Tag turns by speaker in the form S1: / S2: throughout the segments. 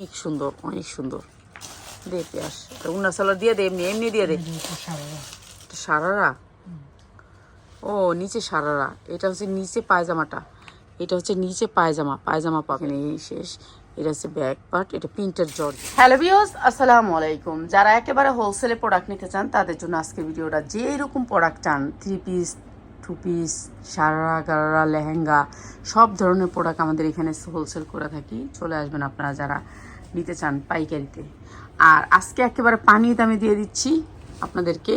S1: অনেক সুন্দর অনেক সুন্দর। দে পেঁয়াজ। উন্না সালার দিয়ে দে এমনি এমনি দিয়ে দে। সারারা। ও নিচে সারারা। এটা হচ্ছে নিচে পায়জামাটা। এটা হচ্ছে নিচে পায়জামা। পায়জামা পাবেন এই শেষ। এটা হচ্ছে ব্যাক পার্ট এটা প্রিন্টের জর্জ। হ্যালো ভিউস আসসালামু আলাইকুম। যারা একেবারে হোলসেলে প্রোডাক্ট নিতে চান তাদের জন্য আজকে ভিডিওটা যে এরকম প্রোডাক্ট চান three piece two piece sharara gharara lehenga সব ধরনের প্রোডাক্ট আমাদের এখানে হোলসেল করে থাকি। চলে আসবেন আপনারা যারা নিতে চান পাইকারিতে। আর আজকে একেবারে পানি দামে দিয়ে দিচ্ছি আপনাদেরকে।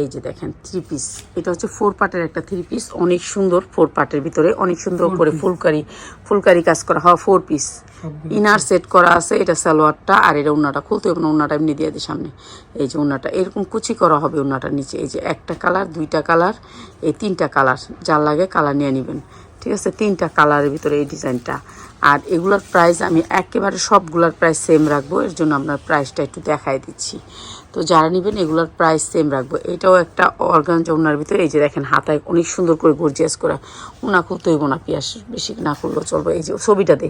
S1: এই যে দেখেন থ্রি পিস এটা হচ্ছে ফোর পার্টের একটা থ্রি পিস অনেক সুন্দর ফোর পার্টের ভিতরে অনেক সুন্দর করে ফুলকারি ফুলকারি কাজ করা হয় ফোর পিস ইনার সেট করা আছে এটা সালোয়ারটা আর এটা উন্নাটা। খুলতে হবে না উন্নাটা এমনি দিয়ে দিই সামনে। এই যে উন্নাটা এরকম কুচি করা হবে উন্নাটার নিচে। এই যে একটা কালার দুইটা কালার এই তিনটা কালার। যার লাগে কালার নিয়ে নেবেন। ঠিক আছে, তিনটা কালারের ভিতরে এই ডিজাইনটা আর এগুলোর প্রাইস আমি একেবারে সবগুলোর প্রাইস সেম রাখব, এর জন্য আপনার প্রাইসটা একটু দেখাই দিচ্ছি। তো যারা নেবেন, এগুলোর প্রাইস সেম রাখব। এটাও একটা অর্গান ওনার ভিতরে, এই যে দেখেন হাতায় অনেক সুন্দর করে গর্জিয়াস করা। খুলতে হইব না, পিয়াস বেশি না করলেও চলবে। এই যে ছবিটা দে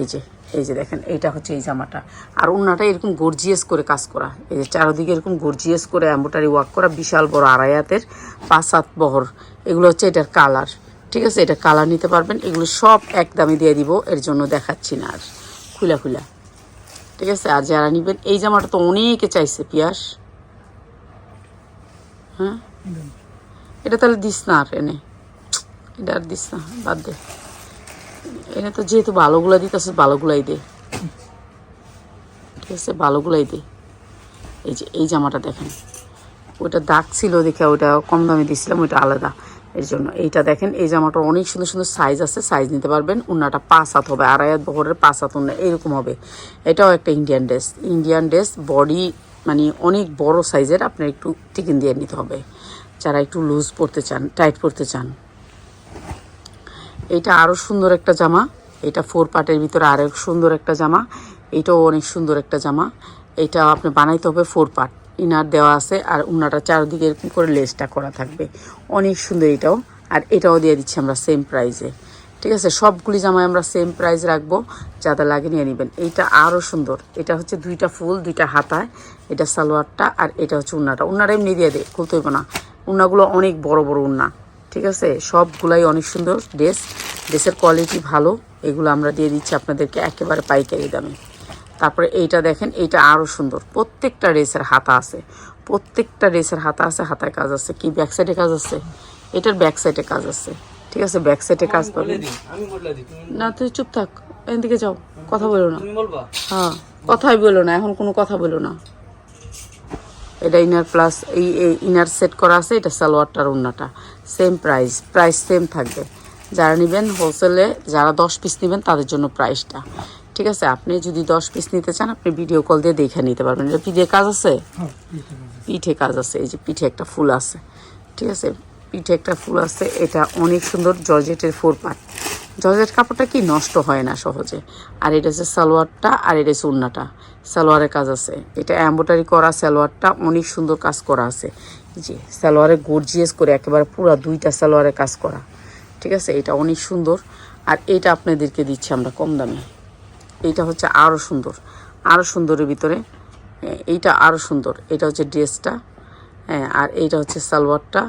S1: এই যে এই যে দেখেন, এইটা হচ্ছে এই জামাটা। আর উন্নাটা এরকম গর্জিয়াস করে কাজ করা। এই যে চারোদিকে এরকম গর্জিয়াস করে অ্যাম্বোটারি ওয়ার্ক করা, বিশাল বড় আড়াই হাতের, পাঁচ সাত বহর। এগুলো হচ্ছে এটার কালার ঠিক আছে, এটা কালার নিতে পারবেন। এগুলো সব এক দামে দিয়ে দিব, এর জন্য দেখাচ্ছি না আর। খুলা খুলা। ঠিক আছে, আর যারা নিবেন, এই জামাটা তো অনেকে চাইছে, পিয়াস। হ্যাঁ? এটা তাহলে দিস না আর এনে। এটা আর দিস না, বাদ দে। এনে তো যেহেতু ভালোগুলা দিতেছে, ভালোগুলাই দে। ঠিক আছে, ভালোগুলাই দে। এই যে, এই জামাটা দেখেন। ওটা দাগ ছিল দেখে ওটা কম দামে দিয়েছিলাম ওইটা আলাদা। এর জন্য এইটা দেখেন, এই জামাটার অনেক সুন্দর সুন্দর সাইজ আছে সাইজ নিতে পারবেন। উন্নাটা পাঁচ হাত হবে, আড়াই হাত বহরের পাঁচ হাত উন্না এরকম হবে। এটাও একটা Indian dress Indian dress body মানে অনেক বড় সাইজের আপনার একটু টিকিন দিয়ে নিতে হবে। যারা একটু লুজ পরতে চান টাইট পরতে চান। এটা আরও সুন্দর একটা জামা। এটা ফোর পার্টের ভিতরে আরও সুন্দর একটা জামা। এটাও অনেক সুন্দর একটা জামা। এটা আপনি বানাইতে হবে ফোর পার্ট ইনার দেওয়া আছে আর উনাটা চারদিকে এরকম করে লেসটা করা থাকবে। অনেক সুন্দর এটাও। আর এটাও দিয়ে দিচ্ছি আমরা সেম প্রাইসে ঠিক আছে? সবগুলি জামায় আমরা সেম প্রাইস রাখব। যাদের লাগে নিয়ে নেবেন। এইটা আরও সুন্দর। এটা হচ্ছে দুইটা ফুল, দুইটা হাতায়। এটা সালোয়ারটা আর এটা হচ্ছে উন্নাটা। উন্নাটা এমনি দিয়ে দে খুলতে হইব না। উন্নাগুলো অনেক বড় বড় উন্না। ঠিক আছে? সবগুলাই অনেক সুন্দর ড্রেস। ড্রেসের কোয়ালিটি ভালো। এগুলো আমরা দিয়ে দিচ্ছি আপনাদেরকে একেবারে পাইকারি দামে। তারপরে এইটা দেখেন এইটা আরও সুন্দর। প্রত্যেকটা রেসের হাতা আছে। প্রত্যেকটা রেসের হাতা আছে হাতায় কাজ আছে। কি ব্যাক সাইডে কাজ আছে? এটার ব্যাক সাইডে কাজ আছে। ঠিক আছে ব্যাক সাইডে কাজ
S2: তুমি
S1: না তুই চুপ থাক। এদিকে যাও কথা বলো না। হ্যাঁ কথাই বলো না এখন কোনো কথা বলো না। এটা ইনার প্লাস এই ইনার সেট করা আছে এটা সালোয়ারটার উন্নাটা সেম প্রাইস প্রাইস সেম থাকবে। যারা নেবেন হোলসেলে যারা দশ পিস নেবেন তাদের জন্য প্রাইসটা ঠিক আছে আপনি যদি দশ পিস নিতে চান আপনি ভিডিও কল দিয়ে দেখে নিতে পারবেন। এটা পিঠে কাজ আছে? পিঠে কাজ আছে। এই যে পিঠে একটা ফুল আছে। ঠিক আছে পিঠে একটা ফুল আছে এটা অনেক সুন্দর জর্জেটের ফোর পার্ট জর্জেট কাপড়টা কি নষ্ট হয় না সহজে? আর এটা হচ্ছে সালোয়ারটা আর এটা হচ্ছে উন্নাটা। সালোয়ারের কাজ আছে। এটা এম্বোটারি করা সালোয়ারটা অনেক সুন্দর কাজ করা আছে। যে সালোয়ারে গর্জিয়াস করে একেবারে পুরা দুইটা সালোয়ারের কাজ করা। ঠিক আছে এটা অনেক সুন্দর। আর এটা আপনাদেরকে দিচ্ছি আমরা কম দামে। এইটা হচ্ছে আরও সুন্দর আরও সুন্দরের ভিতরে এইটা আরও সুন্দর, এটা হচ্ছে ড্রেসটা আর এইটা হচ্ছে সালোয়ারটা,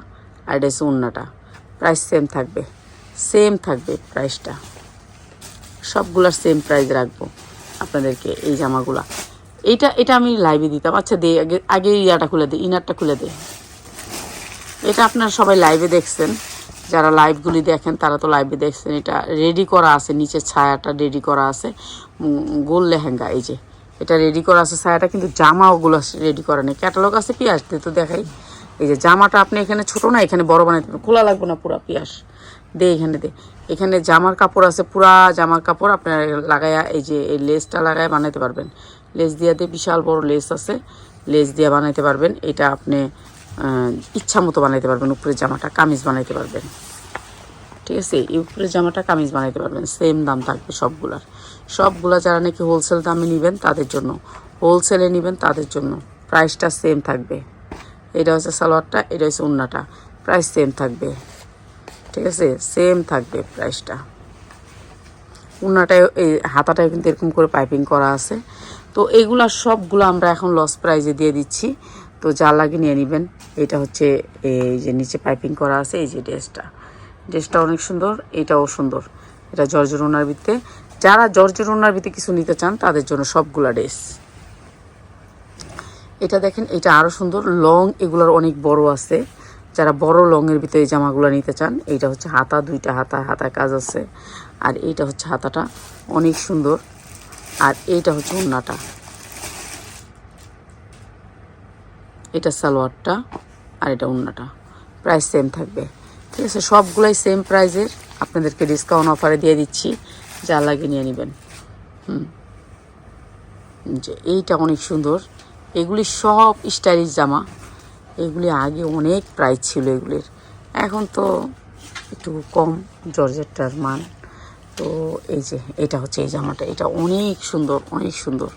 S1: আর এটা হচ্ছে উন্নাটা প্রাইস সেম থাকবে সেম থাকবে প্রাইসটা। সবগুলার সেম প্রাইস রাখব আপনাদেরকে এই জামাগুলা। এইটা, এটা আমি লাইভে দিতাম। আচ্ছা দে, আগে আগে ইয়াটা খুলে দে ইনারটা খুলে দে। এটা আপনারা সবাই লাইভে দেখছেন। যারা লাইভগুলি দেখেন, তারা তো লাইভে দেখছেন এটা রেডি করা আছে, নিচে ছায়াটা রেডি করা আছে। গোল লেহেঙ্গা, এই যে, এটা রেডি করা আছে ছায়াটা, কিন্তু জামা ওগুলো রেডি করা নেই। ক্যাটালগ আছে পিয়াস দিয়ে তো দেখাই। এই যে জামাটা আপনি এখানে ছোট না, এখানে বড় বানাইতে পারেন খোলা লাগবে না পুরা পিয়াস দে এখানে দে। এখানে জামার কাপড় আছে, পুরা জামার কাপড় আপনার লাগায়া এই যে, এই লেসটা লাগায় বানাইতে পারবেন। লেস দিয়ে বিশাল বড় লেস আছে। লেস দিয়ে বানাইতে পারবেন। এটা আপনি ইচ্ছা মতো বানাইতে পারবেন উপরের জামাটা, কামিজ বানাইতে পারবেন। ঠিক আছে? এই উপরের জামাটা, কামিজ বানাইতে পারবেন। সেম দাম থাকবে সবগুলার। সবগুলা যারা নাকি হোলসেল দামে নেবেন, তাদের জন্য। হোলসেলে নেবেন, তাদের জন্য। প্রাইসটা সেম থাকবে। এটা হচ্ছে সালোয়ারটা, এটা হচ্ছে উন্নাটা। প্রাইস সেম থাকবে। ঠিক আছে? সেম থাকবে প্রাইসটা উন্নাটায়, এই হাতাটায় কিন্তু এরকম করে পাইপিং করা আছে। তো এইগুলা সবগুলো আমরা এখন লস প্রাইজে দিয়ে দিচ্ছি। তো যা লাগে নিয়ে নেবেন। এটা হচ্ছে এই যে নিচে পাইপিং করা আছে, এই যে ড্রেসটা। ড্রেসটা অনেক সুন্দর, এটাও সুন্দর। এটা জর্জর ওনার ভিত্তে। যারা জর্জর ওনার ভিত্তে কিছু নিতে চান, তাদের জন্য সবগুলা ড্রেস। এটা দেখেন, এটা আরও সুন্দর। লং এগুলোর অনেক বড় আছে। যারা বড় লংয়ের ভিতরে এই জামাগুলো নিতে চান এইটা হচ্ছে হাতা, দুইটা হাতা হাতায় কাজ আছে। আর এইটা হচ্ছে হাতাটা অনেক সুন্দর। আর এইটা হচ্ছে ওন্নাটা। এটা সালোয়ারটা আর এটা ওন্নাটা। প্রাইস সেম থাকবে। ঠিক আছে, সবগুলাই সেম প্রাইজের আপনাদেরকে ডিসকাউন্ট অফারে দিয়ে দিচ্ছি। যা লাগে নিয়ে নেবেন। হুম। যে এইটা অনেক সুন্দর। এগুলি সব স্টাইলিশ জামা। এগুলি আগে অনেক প্রাইস ছিল এগুলির। এখন তো একটু কম। জর্জেটটার মান। তো এই যে, এটা হচ্ছে এই জামাটা। এটা অনেক সুন্দর অনেক সুন্দর।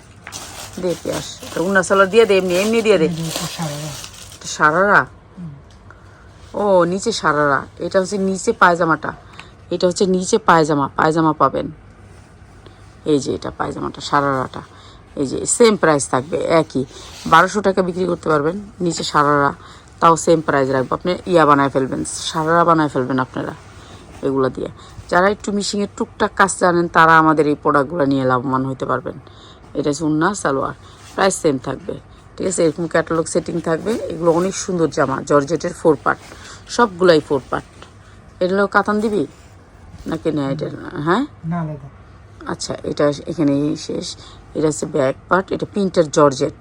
S1: দে পেঁয়াজ। উন্না দিয়ে দে এমনি এমনি দিয়ে দে। সারারা। ও নিচে সারারা। এটা হচ্ছে নিচে পায়জামাটা। এটা হচ্ছে নিচে পায়জামা পায়জামা পাবেন। এই যে এটা পায়জামাটা সারারাটা। এই যে সেম প্রাইস থাকবে একই। বারোশো টাকা বিক্রি করতে পারবেন নিচে সারারা। তাও সেম প্রাইস রাখব। আপনি ইয়া বানায় ফেলবেন সারারা বানায় ফেলবেন আপনারা এগুলো দিয়ে। যারা একটু মিশিংয়ের টুকটাক কাজ জানেন তারা আমাদের এই প্রোডাক্টগুলো নিয়ে লাভবান হতে পারবেন। এটা হচ্ছে উন্না সালোয়ার প্রাইস সেম থাকবে। ঠিক আছে এরকম ক্যাটালগ সেটিং থাকবে। এগুলো অনেক সুন্দর জামা জর্জেটের ফোর পার্ট সবগুলাই ফোর পার্ট এগুলো কাতান দিবি নাকি না এটা? হ্যাঁ?
S2: না
S1: আচ্ছা এটা এখানেই শেষ। এটা হচ্ছে ব্যাক পার্ট এটা প্রিন্টের জর্জেট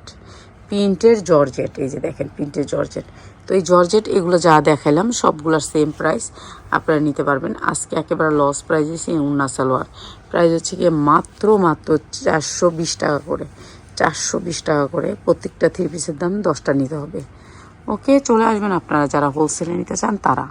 S1: প্রিন্টের জর্জেট এই যে দেখেন প্রিন্টের জর্জেট তো এই জর্জেট, এগুলো যা দেখালাম সবগুলোর সেম প্রাইস আপনারা নিতে পারবেন। আজকে একেবারে লস প্রাইজে এসে উন্না সালোয়ার। প্রাইস হচ্ছে গিয়ে মাত্র মাত্র চারশো বিশ টাকা করে। চারশো বিশ টাকা করে। প্রত্যেকটা থ্রি পিসের দাম দশটা নিতে হবে। ওকে চলে আসবেন আপনারা যারা হোলসেলে নিতে চান, তারা।